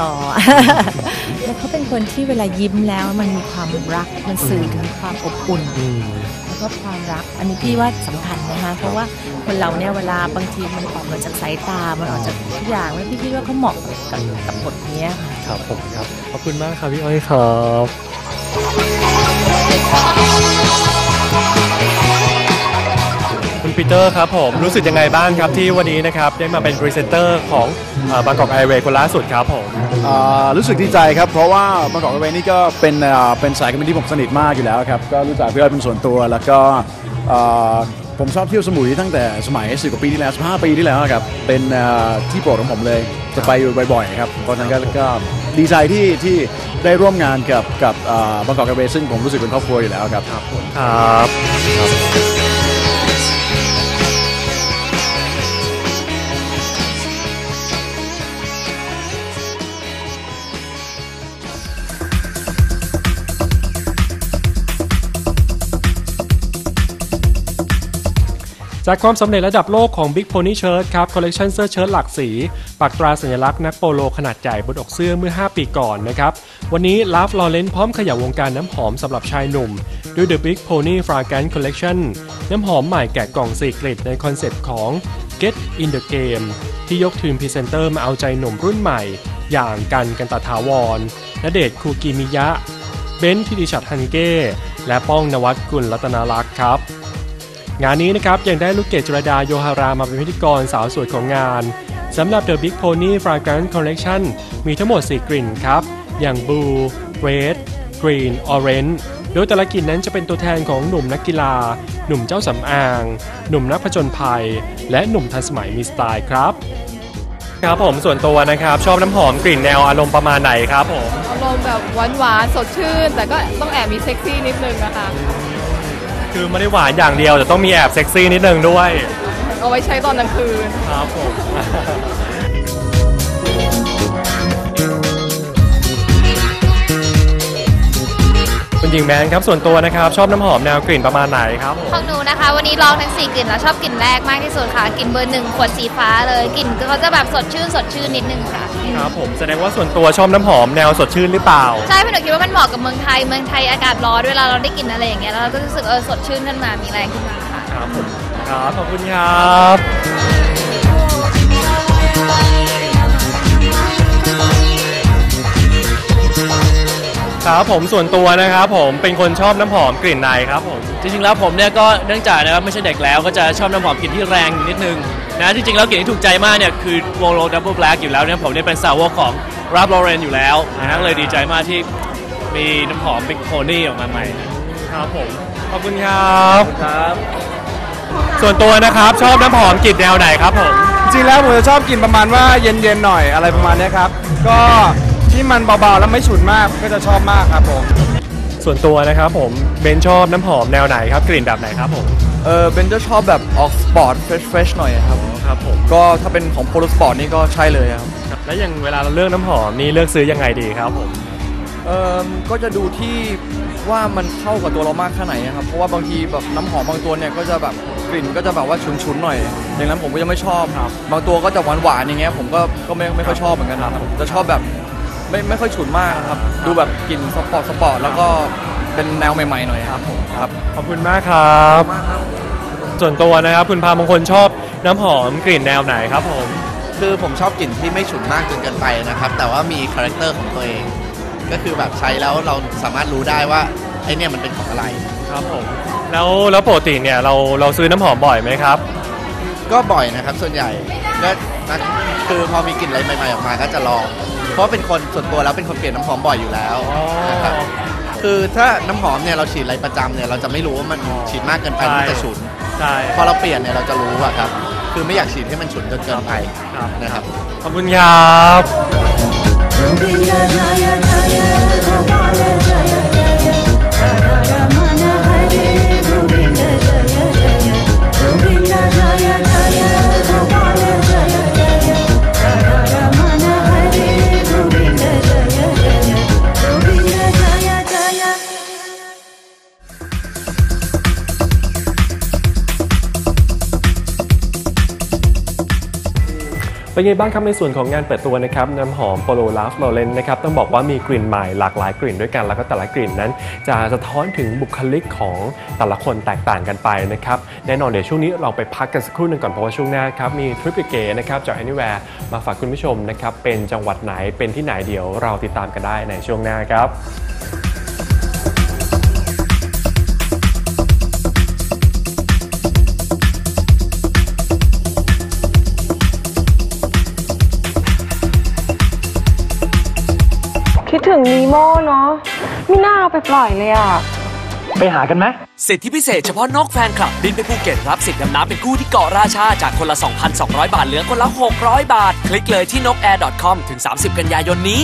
รอแล้วเขาเป็นคนที่เวลายิ้มแล้วมันมีความรัก มันสื่อถึงความอบอุ่นอืมแล้วก็ความรัก อันนี้พี่ว่าสำคัญนะคะ เพราะว่าคนเราเนี่ยเวลาบางทีมันออกมาจากสายตา มันออกจากทุกอย่างแล้วพี่คิดว่าเขาเหมาะกับกับบทเนี้ยค่ะ ครับผมครับ ขอบคุณมากครับพี่อ้อยครับคุณ ปีเตอร์ครับผม รู้สึกยังไงบ้างครับที่วันนี้นะครับ ได้มาเป็นพรีเซนเตอร์ของบางกอกไอเวย์คนล่าสุดครับผมอ่ารู้สึกดีใจครับ เพราะว่าบางกอกเวนี่ก็เป็นอ่าเป็นสายการบินที่ผมสนิทมากอยู่แล้วครับ ก็รู้จักพี่อ้อยเป็นส่วนตัวแล้วก็อ่าผมชอบเที่ยวสมุยตั้งแต่สมัย10กว่าปีที่แล้ว15ปีที่แล้วครับ เป็นอ่าที่โปรดของผมเลย จะไปอยู่บ่อยๆครับเพราะฉะนั้นก็ก็ดีใจที่ที่ได้ร่วมงานกับกับบางกอกเวซึ่งผมรู้สึกเป็นครอบครัวอยู่แล้วครับ ครับ จากความสำเร็จระดับโลกของ Big Pony Shirt ครับคอลเลกชันเสื้อเชิ้ตหลากสี ปักตราสัญลักษณ์นักโปโลขนาดใหญ่บนอกเสื้อเมื่อ 5 ปีก่อนนะครับวันนี้ลาฟลอเรนพร้อมขยับวงการน้ำหอมสำหรับชายหนุ่ม ด้วย The Big Pony Fragrance Collection น้ำหอมใหม่แกะกล่องสีกลิ่นในคอนเซปต์ของ Get in the Game ที่ยกทีมพรีเซนเตอร์มาเอาใจหนุ่มรุ่นใหม่ อย่างกันกันตาถาวรณเดชคูกิมิยะ เบนซ์ธิติชัดฮันเก้ และป้องนวัดกุลรัตนารักษ์ครับ งานนี้นะครับยังได้ลูกเกดจรดาโยฮารามาเป็นพิธีกรสาวสวยของงานสำหรับ The Big Pony Fragrance Collection มีทั้งหมด 4 กลิ่นครับ อย่าง Blue Red Green Orange โดยแต่ละกลิ่นนั้นจะเป็นตัวแทนของหนุ่มนักกีฬา หนุ่มเจ้าสำอาง หนุ่มนักผจญภัย และหนุ่มทันสมัยมีสไตล์ครับ ครับผมส่วนตัวนะครับ ชอบน้ำหอมกลิ่นแนวอารมณ์ประมาณไหนครับผม อารมณ์แบบหวานๆสดชื่น แต่ก็ต้องแอบมีเซ็กซี่นิดนึงนะคะ คือไม่ได้หวานอย่างเดียว แต่ต้องมีแอบเซ็กซี่นิดนึงด้วย เอาไว้ใช้ตอนกลางคืน ครับผม หญิงแมนครับส่วนตัวนะครับชอบน้ำหอมแนวกลิ่นประมาณไหนครับผมของหนูนะคะ วันนี้ลองทั้งสี่กลิ่นแล้วชอบกลิ่นแรกมากที่สุดค่ะกลิ่นเบอร์หนึ่งขวดสีฟ้าเลยกลิ่นเขาจะแบบสดชื่นสดชื่นนิดนึงค่ะ ครับผมแสดงว่าส่วนตัวชอบน้ำหอมแนวสดชื่นหรือเปล่า ใช่เพราะหนูคิดว่ามันเหมาะกับเมืองไทยเมืองไทยอากาศร้อนเวลาเราได้กลิ่นอะไรอย่างเงี้ยแล้วเราก็รู้สึกเออสดชื่นขึ้นมามีแรงขึ้นมาค่ะครับผมครับขอบคุณครับ ครับผมส่วนตัวนะครับผมเป็นคนชอบน้ำหอมกลิ่นไหนครับผม จริงๆแล้วผมเนี่ยก็เนื่องจากนะครับไม่ใช่เด็กแล้วก็จะชอบน้ำหอมกลิ่นที่แรงนิดนึงนะจริงๆแล้วกลิ่นที่ถูกใจมากเนี่ยคือโวโลดับเบิลแบล็กอยู่แล้วเนี่ยผมเนี่ยเป็นสาวกของรับลอเรนอยู่แล้วนะฮะก็เลยดีใจมากที่มีน้ำหอมบิ๊กโพนี่ออกมาใหม่นะครับผมขอบคุณครับครับ ส่วนตัวนะครับชอบน้ำหอมกลิ่นแนวไหนครับผมจริงแล้วผมจะชอบกินประมาณว่าเย็นๆหน่อยอะไรประมาณเนี้ยครับก็ ที่มันเบาๆ แล้วไม่ฉุนมากก็จะชอบมากครับผม ส่วนตัวนะครับผมเบนชอบน้ำหอมแนวไหนครับ กลิ่นแบบไหนครับผม เออเบนจะชอบแบบออกสปอร์ตเฟรชเฟรชหน่อยครับ ครับผม ก็ถ้าเป็นของโพลสปอร์ตนี่ก็ใช่เลยครับ แล้วอย่างเวลาเราเลือกน้ำหอมนี่เลือกซื้อยังไงดีครับผม เออก็จะดูที่ว่ามันเข้ากับตัวเรามากแค่ไหนอะครับ เพราะว่าบางทีแบบน้ำหอมบางตัวเนี่ยก็จะแบบกลิ่นก็จะแบบว่าฉุนๆหน่อย อย่างนั้นผมก็ยังไม่ชอบครับ บางตัวก็จะหวานๆอย่างเงี้ยผมก็ก็ไม่ไม่ค่อยชอบเหมือนกันครับจะชอบแบบ ไม่ไม่ค่อยฉุนมากครับ ดูแบบกลิ่นสปอร์ตสปอร์ตแล้วก็เป็นแนวใหม่ๆหน่อยครับผมครับขอบคุณมากครับ ส่วนตัวนะครับคุณพามงคลชอบน้ำหอมกลิ่นแนวไหนครับผม คือผมชอบกลิ่นที่ไม่ฉุนมากจนเกินไปนะครับ แต่ว่ามีคาแรคเตอร์ของตัวเอง ก็คือแบบใช้แล้วเราสามารถรู้ได้ว่าไอเนี่ยมันเป็นของอะไร ครับผม แล้วแล้วปกติเนี่ยเราเราซื้อน้ำหอมบ่อยไหมครับ ก็บ่อยนะครับส่วนใหญ่ก็นะคือพอมีกลิ่นอะไรใหม่ๆออกมาก็จะลอง เพราะเป็นคนส่วนตัวแล้วเป็นคนเปลี่ยนน้ำหอมบ่อยอยู่แล้วนะครับคือถ้าน้ำหอมเนี่ยเราฉีดอะไรประจำเนี่ยเราจะไม่รู้ว่ามันฉีดมากเกินไปใช่มันจะฉุน ใช่ พอเราเปลี่ยนเนี่ยเราจะรู้อะครับ คือไม่อยากฉีดให้มันฉุนจนเกินไปครับ นะครับ ขอบคุณครับว เป็นไงบ้างครับในส่วนของงานเปิดตัวนะครับน้ำหอมโปโลลาฟโ r เลนนะครับต้องบอกว่ามีกลิ่นใหม่หลากหลายกลิ่นด้วยกันแล้วก็แต่ละกลิ่นนั้น จะสะท้อนถึงบุคลิกของแต่ละคนแตกต่างกันไปนะครับแน่นอนเดี๋ยวช่วงนี้เราไปพักกันสักครู่หนึ่งก่อนเพราะว่าช่วงหน้าครับมีทริปเก๋ๆนะครับจาก Anywhere มาฝากคุณผู้ชมนะครับเป็นจังหวัดไหนเป็นที่ไหนเดี๋ยวเราติดตามกันได้ในช่วงหน้าครับ ถึงนีโม่เนาะไม่น่าเอาไปปล่อยเลยอะ ไปหากันไหมสิทธิพิเศษเฉพาะนกแฟนคลับ บินไปภูเก็ตรับสิทธิ์ดำน้ำเป็นคู่ที่เกาะราชา จากคนละ 2,200 บาทเหลือคนละ 600 บาท คลิกเลยที่นก air.com ถึง 30 กันยายนนี้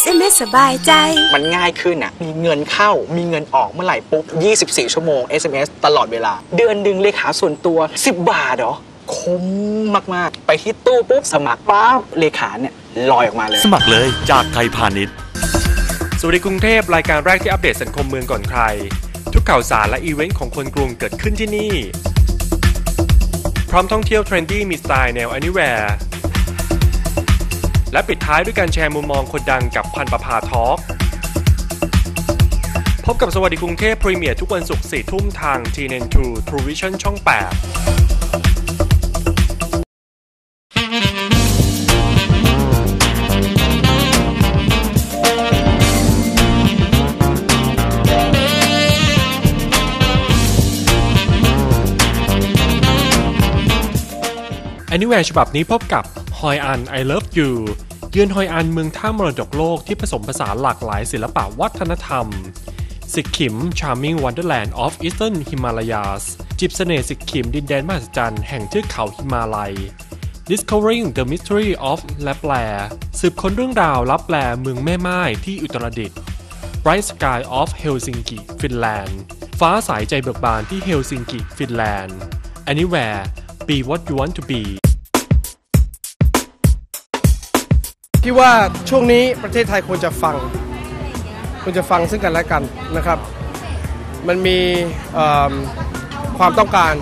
SMS สบายใจ มันง่ายขึ้นอะ มีเงินเข้า มีเงินออกเมื่อไหร่ปุ๊บ 24 ชั่วโมง SMS ตลอดเวลา เดือนหนึ่งเลขาส่วนตัว 10 บาทเหรอ คุ้มมาก ๆ ไปที่ตู้ปุ๊บสมัครปั๊บเลขาเนี่ย ลอยออกมาเลย สมัครเลยจากไทยพาณิชย์สวัสดีกรุงเทพรายการแรกที่อัปเดตสังคมเมืองก่อนใคร ทุกข่าวสารและอีเวนต์ของคนกรุงเกิดขึ้นที่นี่ พร้อมท่องเที่ยวเทรนดี้มีสไตล์แนว Anywhere และปิดท้ายด้วยการแชร์มุมมองคนดังกับพันประภาทอล์กพบกับสวัสดีกรุงเทพพรีเมียร์ทุกวันศุกร์4ทุ่มทาง TNN2 True Vision ช่อง 8 Anywhere ฉบับนี้พบกับฮอยอัน I Love You เยือนฮอยอันเมืองท่ามรดกโลกที่ผสมผสานหลากหลายศิลปะวัฒนธรรม สิกขิม Charming Wonderland of Eastern Himalayas จิบเสน่ห์สิกขิมดินแดนมหัศจรรย์แห่งเทือกเขาหิมาลัย Discovering the Mystery of Lapland สืบค้นเรื่องราวลับแลเมืองแม่ไม้ที่อุตรดิตถ์ Bright Sky of Helsinki ฟินแลนด์ฟ้าใสใจเบิกบานที่เฮลซิงกิ ฟินแลนด์ Anywhere be what you want to be พี่ว่าช่วงนี้ประเทศไทยควรจะฟัง ควรจะฟังซึ่งกันและกันนะครับ มันมีความต้องการ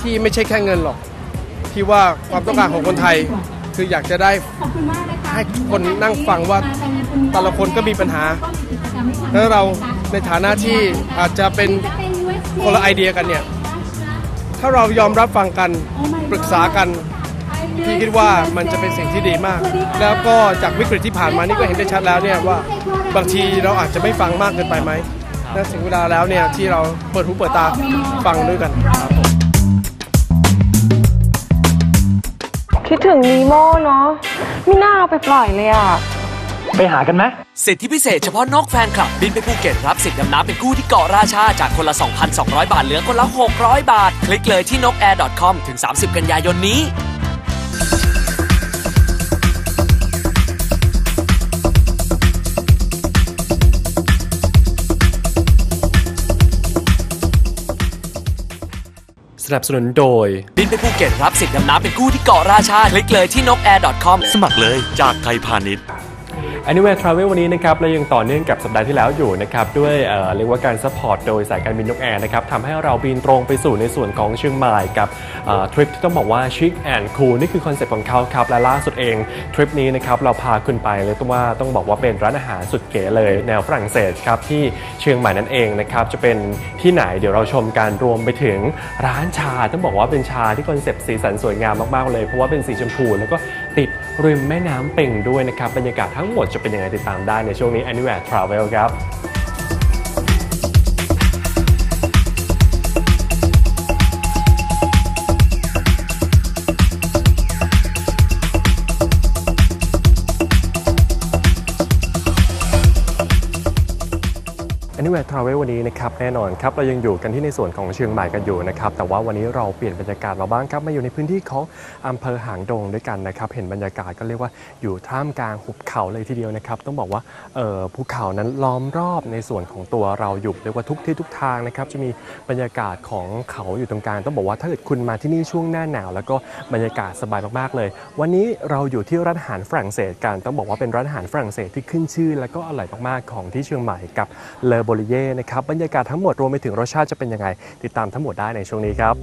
ที่ไม่ใช่แค่เงินหรอก พี่ว่าความต้องการของคนไทยคืออยากจะได้ให้คนนั่งฟังว่าแต่ละคนก็มีปัญหา แล้วเราในฐานะที่อาจจะเป็นคนละไอเดียกันเนี่ย ถ้าเรายอมรับฟังกันปรึกษากัน พี่คิดว่ามันจะเป็นสิ่งที่ดีมาก แล้วก็จากวิกฤตที่ผ่านมานี่ก็เห็นได้ชัดแล้วเนี่ยว่าบางทีเราอาจจะไม่ฟังมากเกินไปไหมและถึงเวลาแล้วเนี่ยที่เราเปิดหูเปิดตาฟังด้วยกันคิดถึงนีโม่เนาะไม่น่าเอาไปปล่อยเลยอะ ไปหากันไหมสิทธิพิเศษเฉพาะนกแฟนคลับ บินไปภูเก็ตรับสิทธิ์ดำน้ำเป็นคู่ที่เกาะราชา จากคนละ 2,200 บาทเหลือคนละ 600 บาท คลิกเลยที่นก air.com ถึง 30 กันยายนนี้ สนับสนุนโดย บินไปภูเก็ตรับสิทธิ์ดำน้ำเป็นคู่ที่เกาะราชา คลิกเลยที่นก air.com สมัครเลยจากไทยพาณิชย์ Anywhere Travel วันนี้นะครับเรายังต่อเนื่องกับสัปดาห์ที่แล้วอยู่นะครับด้วยเเรียกว่าการซัพพอร์ตโดยสายการบินนกแอร์นะครับทำให้เราบินตรงไปสู่ในส่วนของเชียงใหม่กับทริปที่ต้องบอกว่าชิคแอนด์คูลนี่คือคอนเซ็ปต์ของเขาครับและล่าสุดเองทริปนี้นะครับเราพาคุณไปเลยต้องว่าต้องบอกว่าเป็นร้านอาหารสุดเก๋เลย แนวฝรั่งเศสครับที่เชียงใหม่นั่นเองนะครับจะเป็นที่ไหนเดี๋ยวเราชมการรวมไปถึงร้านชาต้องบอกว่าเป็นชาที่คอนเซ็ปต์สีสันสวยงามมากๆเลย เพราะว่าเป็นสีชมพูแล้วก็ ติดริมแม่น้ำเป่งด้วยนะครับบรรยากาศทั้งหมดจะเป็นยังไงติดตามได้ในช่วงนี้ Anywhere Travel ครับ Anywhere Travel วันนี้นะครับแน่นอนครับเรายังอยู่กันที่ในส่วนของเชียงใหม่กันอยู่นะครับแต่ว่าวันนี้เราเปลี่ยนบรรยากาศเราบ้างครับมาอยู่ในพื้นที่ของอำเภอหางดงด้วยกันนะครับเห็นบรรยากาศก็เรียกว่าอยู่ท่ามกลางหุบเขาเลยทีเดียวนะครับต้องบอกว่าเอ่อภูเขานั้นล้อมรอบในส่วนของตัวเราอยู่เรียกว่าทุกที่ทุกทางนะครับจะมีบรรยากาศของเขาอยู่ตรงกลางต้องบอกว่าถ้าเกิดคุณมาที่นี่ช่วงหน้าหนาว แล้วก็บรรยากาศสบายมากๆเลย วันนี้เราอยู่ที่ร้านอาหารฝรั่งเศสกันต้องบอกว่าเป็นร้านอาหารฝรั่งเศสที่ขึ้นชื่อ แล้วก็อร่อยมากๆของที่เชียงใหม่กับเลโบลิเย่นะครับบรรยากาศทั้งหมดรวมไปถึงรสชาติจะเป็นยังไง ติดตามทั้งหมดได้ในช่วงนี้ครับ